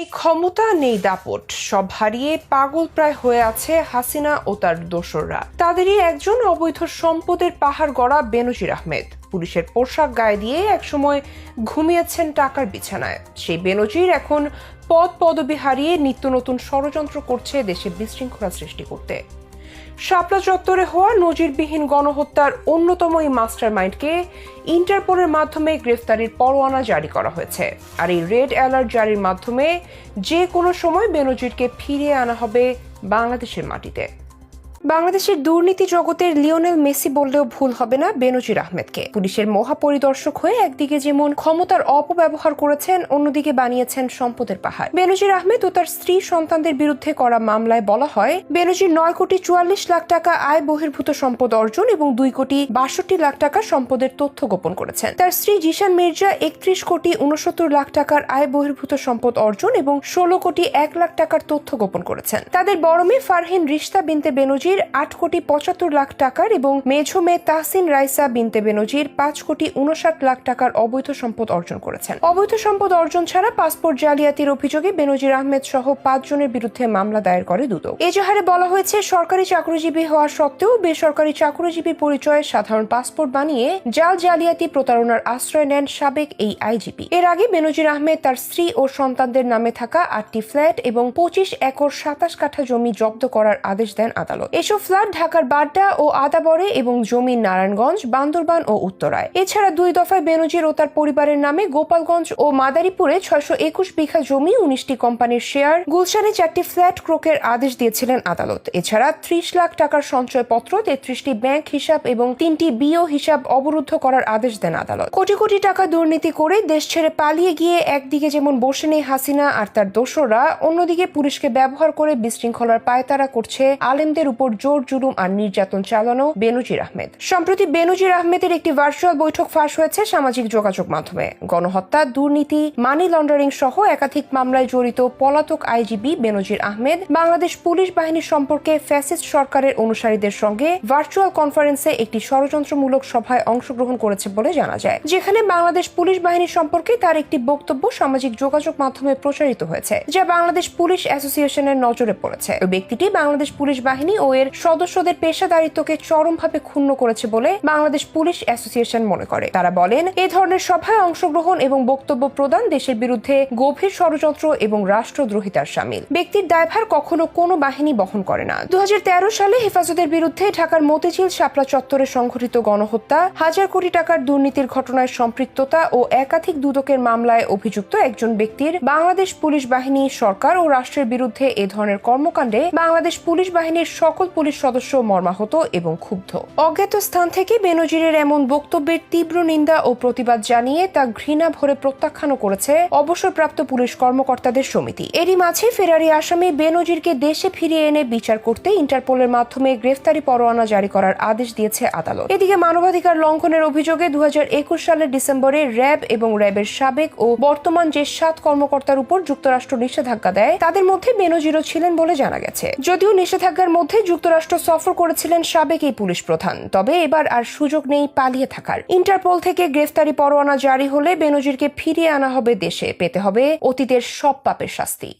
এই ক্ষমতা নেই দাপট। সব হারিয়ে পাগল প্রায় হয়ে আছে হাসিনা ও তার দোসররা। তাদেরই একজন অবৈধ সম্পদের পাহাড় গড়া বেনজির আহমেদ। পুলিশের পোশাক গায়ে দিয়ে একসময় ঘুমিয়েছেন টাকার বিছানায়। সেই বেনজির এখন পদ পদবি হারিয়ে নিত্য নতুন ষড়যন্ত্র করছে দেশে বিশৃঙ্খলা সৃষ্টি করতে। শাপলা চত্বরে হওয়া নজিরবিহীন গণহত্যার অন্যতম এই মাস্টার মাইন্ডকে ইন্টারপোলের মাধ্যমে গ্রেফতারির পরোয়ানা জারি করা হয়েছে। আর এই রেড অ্যালার্ট জারির মাধ্যমে যে কোনো সময় বেনজিরকে ফিরিয়ে আনা হবে বাংলাদেশের মাটিতে। বাংলাদেশের দুর্নীতি জগতের লিওনেল মেসি বললেও ভুল হবে না বেনজির আহমেদকে। পুলিশের মহাপরিদর্শক হয়ে একদিকে যেমন ক্ষমতার অপব্যবহার করেছেন, অন্যদিকে বানিয়েছেন সম্পদের পাহাড়। বেনজির আহমেদ ও তার স্ত্রী সন্তানদের বিরুদ্ধে করা মামলায় বলা হয়, বেনজির নয় কোটি চুয়াল্লিশ লাখ টাকা আয় বহির্ভূত সম্পদ অর্জন এবং দুই কোটি বাষট্টি লাখ টাকা সম্পদের তথ্য গোপন করেছেন। তার স্ত্রী জিশান মির্জা একত্রিশ কোটি উনসত্তর লাখ টাকার আয় বহির্ভূত সম্পদ অর্জন এবং ষোলো কোটি এক লাখ টাকার তথ্য গোপন করেছেন। তাদের বড় মেয়ে ফারহিন রিশতা বিনতে বেনজির আট কোটি পঁচাত্তর লাখ টাকার এবং মেঝো মেয়ে তাহসিন রাইসা বিনতে বেনজির পাঁচ কোটি উনষাট লাখ টাকার অবৈধ সম্পদ অর্জন করেছেন। অবৈধ সম্পদ অর্জন ছাড়া পাসপোর্ট জালিয়াতির অভিযোগে বেনজির আহমেদ সহ পাঁচজনের বিরুদ্ধে মামলা দায়ের করে দুদক। এজাহারে বলা হয়েছে, সরকারি চাকরিজীবী হওয়া সত্ত্বেও বেসরকারি চাকরিজীবীর পরিচয়ে সাধারণ পাসপোর্ট বানিয়ে জাল জালিয়াতি প্রতারণার আশ্রয় নেন সাবেক এই আইজিপি। এর আগে বেনজির আহমেদ তার স্ত্রী ও সন্তানদের নামে থাকা আটটি ফ্ল্যাট এবং পঁচিশ একর সাতাশ কাঠা জমি জব্দ করার আদেশ দেন আদালত। এসব ফ্ল্যাট ঢাকার বাড্ডা ও আদাবরে এবং জমি নারায়ণগঞ্জ, বান্দরবান ও উত্তরায়। এছাড়া দুই দফায় বেনজির ও তার পরিবারের নামে গোপালগঞ্জ ও মাদারীপুরে ছয়শো একুশ বিঘা জমি উনিশটি কোম্পানির শেয়ার, গুলশানে চারটি ফ্ল্যাট ক্রোকের আদেশ দিয়েছিলেন আদালত। এছাড়া ত্রিশ লাখ টাকার সঞ্চয়পত্র, তেত্রিশটি ব্যাংক হিসাব এবং তিনটি বিও হিসাব অবরুদ্ধ করার আদেশ দেন আদালত। কোটি কোটি টাকা দুর্নীতি করে দেশ ছেড়ে পালিয়ে গিয়ে একদিকে যেমন বসে নেই হাসিনা আর তার দোসররা, অন্যদিকে পুলিশকে ব্যবহার করে বিশৃঙ্খলার পায়তারা করছে আলেমদের উপর জোর জুলুম আর নির্যাতন চালানো বেনজির আহমেদ। সম্প্রতি বেনজির আহমেদের একটি ভার্চুয়াল বৈঠক ফাঁস হয়েছে সামাজিক যোগাযোগ মাধ্যমে। গণহত্যা, দুর্নীতি মানি লন্ডারিং সহ একাধিক মামলায় জড়িত পলাতক আইজিবি বেনজির আহমেদ বাংলাদেশ পুলিশ বাহিনী সম্পর্কে ফ্যাসিস্ট সরকারের অনুসারীদের সঙ্গে ভার্চুয়াল কনফারেন্সে একটি ষড়যন্ত্রমূলক সভায় অংশগ্রহণ করেছে বলে জানা যায়, যেখানে বাংলাদেশ পুলিশ বাহিনী সম্পর্কে তার একটি বক্তব্য সামাজিক যোগাযোগ মাধ্যমে প্রচারিত হয়েছে, যা বাংলাদেশ পুলিশ অ্যাসোসিয়েশনের নজরে পড়েছে। ওই ব্যক্তিটি বাংলাদেশ পুলিশ বাহিনী ও এর সদস্যদের পেশাদারিত্বকে চরমভাবে ক্ষুণ্ণ করেছে বলে বাংলাদেশ পুলিশ অ্যাসোসিয়েশন মনে করে। তারা বলেন, এ ধরনের সভায় অংশগ্রহণ এবং বক্তব্য প্রদান দেশের বিরুদ্ধে গভীর ষড়যন্ত্র এবং রাষ্ট্রদ্রোহিতার সামিল। ব্যক্তির দায়ভার কখনো কোনো বাহিনী বহন করে না। দু সালে হেফাজতের বিরুদ্ধে ঢাকার মতিঝিল শাপলা চত্বরে সংঘটিত গণহত্যা, হাজার কোটি টাকার দুর্নীতির ঘটনায় সম্পৃক্ততা ও একাধিক দুদকের মামলায় অভিযুক্ত একজন ব্যক্তির বাংলাদেশ পুলিশ বাহিনী, সরকার ও রাষ্ট্রের বিরুদ্ধে এ ধরনের কর্মকাণ্ডে বাংলাদেশ পুলিশ বাহিনীর সকল পুলিশ সদস্য মর্মাহত এবং ক্ষুব্ধ। অজ্ঞাত স্থান থেকে বেনজিরের এমন বক্তব্যের তীব্র নিন্দা ও প্রতিবাদ জানিয়ে তা ঘৃণা ভরে প্রত্যাখ্যানও করেছে অবসরপ্রাপ্ত পুলিশ কর্মকর্তাদের সমিতি। এরই মাঝে ফেরারি আসামি বেনজিরকে দেশে ফিরিয়ে এনে বিচার করতে ইন্টারপোলের মাধ্যমে গ্রেফতারি পরোয়ানা জারি করার আদেশ দিয়েছে আদালত। এদিকে মানবাধিকার লঙ্ঘনের অভিযোগে দু হাজার একুশ সালের ডিসেম্বরে র্যাব এবং র্যাবের সাবেক ও বর্তমান যে সাত কর্মকর্তার উপর যুক্তরাষ্ট্র নিষেধাজ্ঞা দেয়, তাদের মধ্যে বেনজিরও ছিলেন বলে জানা গেছে। যদিও নিষেধাজ্ঞার মধ্যে যুক্তরাষ্ট্র সফর করেছিলেন সাবেক এই পুলিশ প্রধান। তবে এবার আর সুযোগ নেই পালিয়ে থাকার। ইন্টারপোল থেকে গ্রেফতারি পরোয়ানা জারি হলে বেনজিরকে ফিরিয়ে আনা হবে দেশে। পেতে হবে অতীতের সব পাপের শাস্তি।